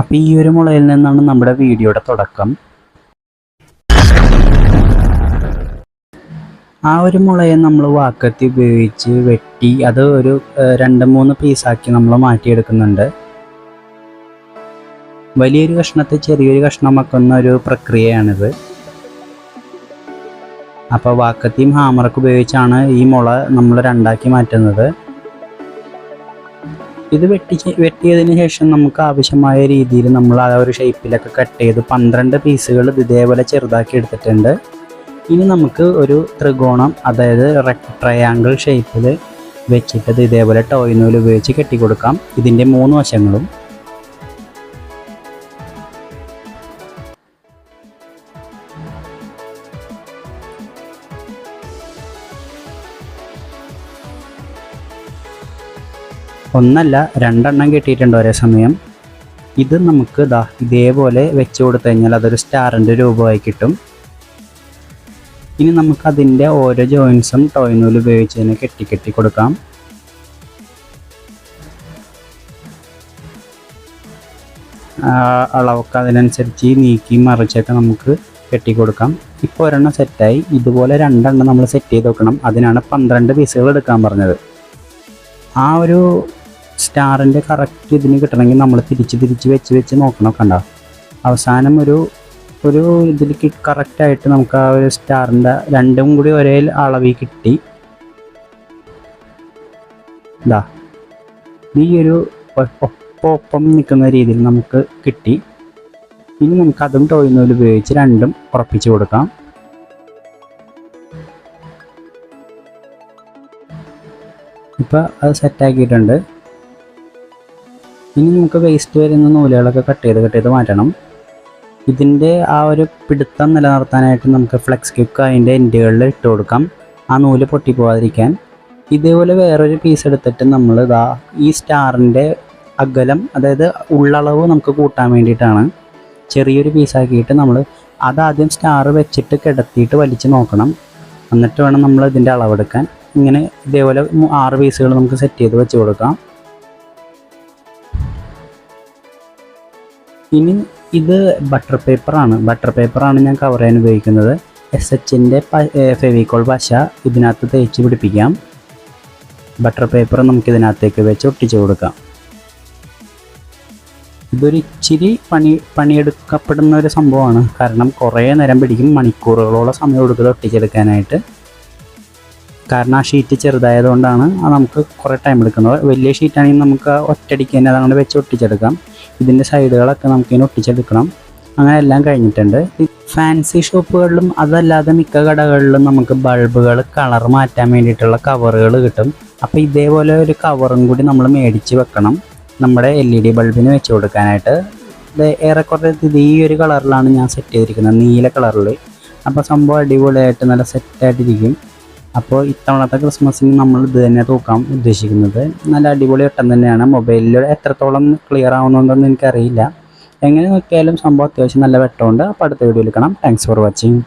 അപ്പോൾ ഈ ഒരു മുളയിൽ നിന്നാണ് നമ്മുടെ വീഡിയോയുടെ തുടക്കം. ആ ഒരു മുളയെ നമ്മൾ വാക്കത്തി ഉപയോഗിച്ച് വെട്ടി അത് ഒരു രണ്ട് മൂന്ന് പീസാക്കി നമ്മൾ മാറ്റിയെടുക്കുന്നുണ്ട്. വലിയൊരു കഷ്ണത്തെ ചെറിയൊരു കഷ്ണമാക്കുന്ന ഒരു പ്രക്രിയയാണിത്. അപ്പോൾ വാക്കത്തിയും ഹാമറൊക്കെ ഉപയോഗിച്ചാണ് ഈ മുള നമ്മൾ രണ്ടാക്കി മാറ്റുന്നത്. ഇത് വെട്ടി വെട്ടിയതിന് ശേഷം നമുക്ക് ആവശ്യമായ രീതിയിൽ നമ്മൾ ആ ഒരു ഷേപ്പിലൊക്കെ കട്ട് ചെയ്ത് പന്ത്രണ്ട് പീസുകൾ ഇതേപോലെ ചെറുതാക്കി എടുത്തിട്ടുണ്ട്. ഇനി നമുക്ക് ഒരു ത്രികോണം അതായത് ട്രയാങ്കിൾ ഷേപ്പിൽ വെച്ചിട്ട് ഇതേപോലെ ടോയ് നൂൽ ഉപയോഗിച്ച് കെട്ടിക്കൊടുക്കാം. ഇതിന്റെ മൂന്ന് വശങ്ങളും ഒന്നല്ല രണ്ടെണ്ണം കിട്ടിയിട്ടുണ്ട് ഒരേ സമയം. ഇത് നമുക്ക് ദാ ഇതേപോലെ വെച്ച് കൊടുത്തു കഴിഞ്ഞാൽ അതൊരു സ്റ്റാറിന്റെ രൂപമായി കിട്ടും. ഇനി നമുക്ക് അതിന്റെ ഓരോ ജോയിൻസും ടോയ് നൂൽ ഉപയോഗിച്ച് തന്നെ കെട്ടി കെട്ടി കൊടുക്കാം. അളവൊക്കെ അതിനനുസരിച്ച് നീക്കി മറിച്ചൊക്കെ നമുക്ക് കെട്ടിക്കൊടുക്കാം ഇപ്പോൾ ഒരെണ്ണം സെറ്റായി. ഇതുപോലെ രണ്ടെണ്ണം നമ്മൾ സെറ്റ് ചെയ്ത് വെക്കണം. അതിനാണ് പന്ത്രണ്ട് പീസുകൾ എടുക്കാൻ പറഞ്ഞത്. ആ ഒരു സ്റ്റാറിന്റെ കറക്റ്റ് ഇതിന് കിട്ടണമെങ്കിൽ നമ്മൾ തിരിച്ച് തിരിച്ച് വെച്ച് വെച്ച് നോക്കണം കണ്ട? അവസാനം ഒരു ഒരു ഇതിലേക്ക് കറക്റ്റായിട്ട് നമുക്ക് ആ ഒരു സ്റ്റാറിന്റെ രണ്ടും കൂടി ഒരേ അളവിൽ കിട്ടി. ഇതാ. ഈ ഒരു ഒപ്പം നിൽക്കുന്ന രീതിയിൽ നമുക്ക് കിട്ടി. ഇനി നമുക്ക് അതും ടോയ് ഉപയോഗിച്ച് രണ്ടും ഉറപ്പിച്ചു കൊടുക്കാം. ഇപ്പോൾ അത് സെറ്റാക്കിയിട്ടുണ്ട് ഇനി നമുക്ക് വേസ്റ്റ് വരുന്ന നൂലുകളൊക്കെ കട്ട് ചെയ്ത് കട്ട് ചെയ്ത് മാറ്റണം. ഇതിന്റെ ആ ഒരു പിടുത്തം നിലനിർത്താനായിട്ട് നമുക്ക് ഫ്ലെക്സ് ക്യൂക്ക് അതിന്റെ എൻഡുകളിൽ ഇട്ട് കൊടുക്കാം. ആ നൂൽ പൊട്ടിപ്പോവാതിരിക്കാൻ. ഇതേപോലെ വേറൊരു പീസ് എടുത്തിട്ട് നമ്മൾ ഇതാ ഈ സ്റ്റാറിന്റെ അകലം അതായത് ഉള്ളളവ് നമുക്ക് കൂട്ടാൻ വേണ്ടിയിട്ടാണ് ചെറിയൊരു പീസാക്കിയിട്ട് നമ്മൾ അതാദ്യം സ്റ്റാർ വെച്ചിട്ട് കിടത്തിയിട്ട് വലിച്ചു നോക്കണം. എന്നിട്ട് വേണം നമ്മൾ ഇതിന്റെ അളവെടുക്കാൻ. ഇങ്ങനെ ഇതേപോലെ ആറ് പീസുകൾ നമുക്ക് സെറ്റ് ചെയ്ത് വെച്ച് കൊടുക്കാം. ഇനി ഇത് ബട്ടർ പേപ്പറാണ് ബട്ടർ പേപ്പറാണ് ഞാൻ കവർ ചെയ്യാൻ ഉപയോഗിക്കുന്നത്. എസ് എച്ചിന്റെ ഫെവിക്കോൾ പശ ഇതിനകത്ത് തേച്ച് പിടിപ്പിക്കാം. ബട്ടർ പേപ്പർ നമുക്ക് ഇതിനകത്തേക്ക് വെച്ച് ഒട്ടിച്ചു കൊടുക്കാം. ഇതൊരു ഇച്ചിരി പണി പണിയെടുക്കപ്പെടുന്ന ഒരു സംഭവമാണ്. കാരണം കുറേ നേരം പിടിക്കും. മണിക്കൂറുകളോളം സമയം എടുക്കുന്നത് ഒട്ടിച്ചെടുക്കാനായിട്ട്. കാരണം ആ ഷീറ്റ് ചെറുതായതുകൊണ്ടാണ് അത് നമുക്ക് കുറേ ടൈം എടുക്കുന്നത്. വലിയ ഷീറ്റാണെങ്കിൽ നമുക്ക് ഒറ്റടിക്ക് തന്നെ അതങ്ങനെ വെച്ച് ഒട്ടിച്ചെടുക്കാം. ഇതിന്റെ സൈഡുകളൊക്കെ നമുക്കിങ്ങനെ ഒട്ടിച്ചെടുക്കണം. അങ്ങനെ എല്ലാം കഴിഞ്ഞിട്ടുണ്ട്. ഫാൻസി ഷോപ്പുകളിലും അതല്ലാതെ മിക്ക കടകളിലും നമുക്ക് ബൾബുകൾ കളർ മാറ്റാൻ വേണ്ടിയിട്ടുള്ള കവറുകൾ കിട്ടും. അപ്പോൾ ഇതേപോലെ ഒരു കവറും കൂടി നമ്മൾ മേടിച്ച് വെക്കണം. നമ്മുടെ എൽ ഇ ഡി ബൾബിന് വെച്ച് കൊടുക്കാനായിട്ട്. ഏറെക്കുറെ ഇത് ഈ ഒരു കളറിലാണ് ഞാൻ സെറ്റ് ചെയ്തിരിക്കുന്നത്. നീല കളറിൽ അപ്പോൾ സംഭവം അടിപൊളിയായിട്ട് നല്ല സെറ്റായിട്ടിരിക്കും അപ്പോൾ ഇത്തവണത്തെ ക്രിസ്മസിന് നമ്മൾ ഇത് തന്നെ തൂക്കാൻ ഉദ്ദേശിക്കുന്നത്. നല്ല അടിപൊളി ഒട്ടം തന്നെയാണ്. മൊബൈലിൽ എത്രത്തോളം ക്ലിയർ ആവുന്നുണ്ടെന്ന് എനിക്കറിയില്ല. എങ്ങനെ നോക്കിയാലും സംഭവം അത്യാവശ്യം നല്ല വെട്ടമുണ്ട്. അപ്പോൾ അടുത്ത വീഡിയോയിൽ കാണാം. Thanks for watching